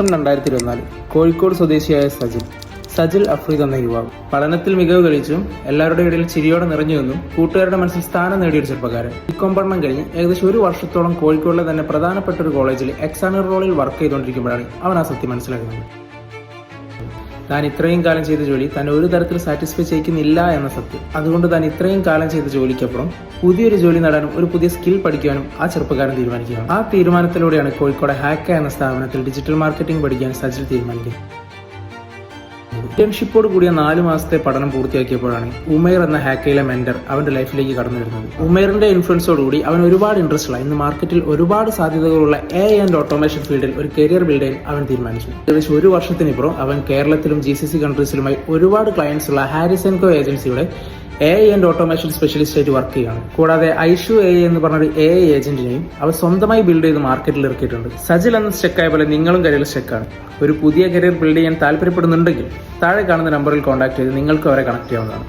വർഷം രണ്ടായിരത്തി ഇരുപത്തിനാല് കോഴിക്കോട് സ്വദേശിയായ സജിൽ സജിൽ അഫ്രീദ് എന്ന യുവാവ്. പഠനത്തിൽ മികവ് കളിച്ചും എല്ലാവരുടെ ഇടയിൽ ചിരിയോടെ നിറഞ്ഞു നിന്നും കൂട്ടുകാരുടെ മനസ്സിൽ സ്ഥാനം നേടിയ ചെറുപ്പക്കാരൻ. പഠനം കഴിഞ്ഞ് ഏകദേശം ഒരു വർഷത്തോളം കോഴിക്കോടിലെ തന്നെ പ്രധാനപ്പെട്ട ഒരു കോളേജിൽ എക്സാമിനർ റോളിൽ വർക്ക് ചെയ്തുകൊണ്ടിരിക്കുമ്പോഴാണ് അവൻ ആ സത്യം മനസ്സിലാക്കുന്നത്. താൻ ഇത്രയും കാലം ചെയ്ത ജോലി താൻ ഒരു തരത്തിൽ സാറ്റിസ്ഫൈ ചെയ്യിക്കുന്നില്ല എന്ന സത്യം. അതുകൊണ്ട് താൻ ഇത്രയും കാലം ചെയ്ത ജോലിക്കപ്പുറം പുതിയൊരു ജോലി നേടാനും ഒരു പുതിയ സ്കിൽ പഠിക്കാനും ആ ചെറുപ്പക്കാരൻ തീരുമാനിക്കുകയാണ്. ആ തീരുമാനത്തിലൂടെയാണ് കോഴിക്കോട് ഹാക്ക എന്ന സ്ഥാപനത്തിൽ ഡിജിറ്റൽ മാർക്കറ്റിംഗ് പഠിക്കാൻ സജിൽ തീരുമാനിക്കുന്നത്. ഇന്റേൺഷിപ്പോട് കൂടിയ നാല് മാസത്തെ പഠനം പൂർത്തിയാക്കിയപ്പോഴാണ് ഉമേർ എന്ന ഹാക്കയിലെ മെന്റർ അവന്റെ ലൈഫിലേക്ക് കടന്നു വരുന്നത്. ഉമേറിന്റെ ഇൻഫ്ലുവൻസോടുകൂടി അവൻ ഒരുപാട് ഇൻട്രസ്റ്റ് ഉള്ള ഇന്ന് മാർക്കറ്റിൽ ഒരുപാട് സാധ്യതകളുള്ള എ ആൻഡ് ഓട്ടോമേഷൻ ഫീൽഡിൽ ഒരു കരിയർ ബിൽഡ് ചെയ്യാൻ അവൻ തീരുമാനിച്ചു. ഏകദേശം ഒരു വർഷത്തിനിപ്പുറം അവൻ കേരളത്തിലും ജി സി സി കൺട്രീസിലുമായി ഒരുപാട് ക്ലയൻസ് ഉള്ള ഹാരിസൺ കോ ഏജൻസിയുടെ എ ആൻഡ് ഓട്ടോമേഷൻ സ്പെഷ്യലിസ്റ്റ് ആയിട്ട് വർക്ക് ചെയ്യുകയാണ്. കൂടാതെ ഐഷു എ എന്ന് പറഞ്ഞൊരു എ ഐ ഏജന്റിനെയും അവർ സ്വന്തമായി ബിൽഡ് ചെയ്ത് മാർക്കറ്റിൽ ഇറക്കിയിട്ടുണ്ട്. സജിൽ എന്ന സ്റ്റെക്കായ പോലെ നിങ്ങളും കരിയർ സ്റ്റെക്കാണ് ഒരു പുതിയ കരിയർ ബിൽഡ് ചെയ്യാൻ താല്പര്യപ്പെടുന്നുണ്ടെങ്കിൽ താഴെ കാണുന്ന നമ്പറിൽ കോൺടാക്ട് ചെയ്ത് നിങ്ങൾക്ക് അവരെ കണക്ട് ചെയ്യാവുന്നതാണ്.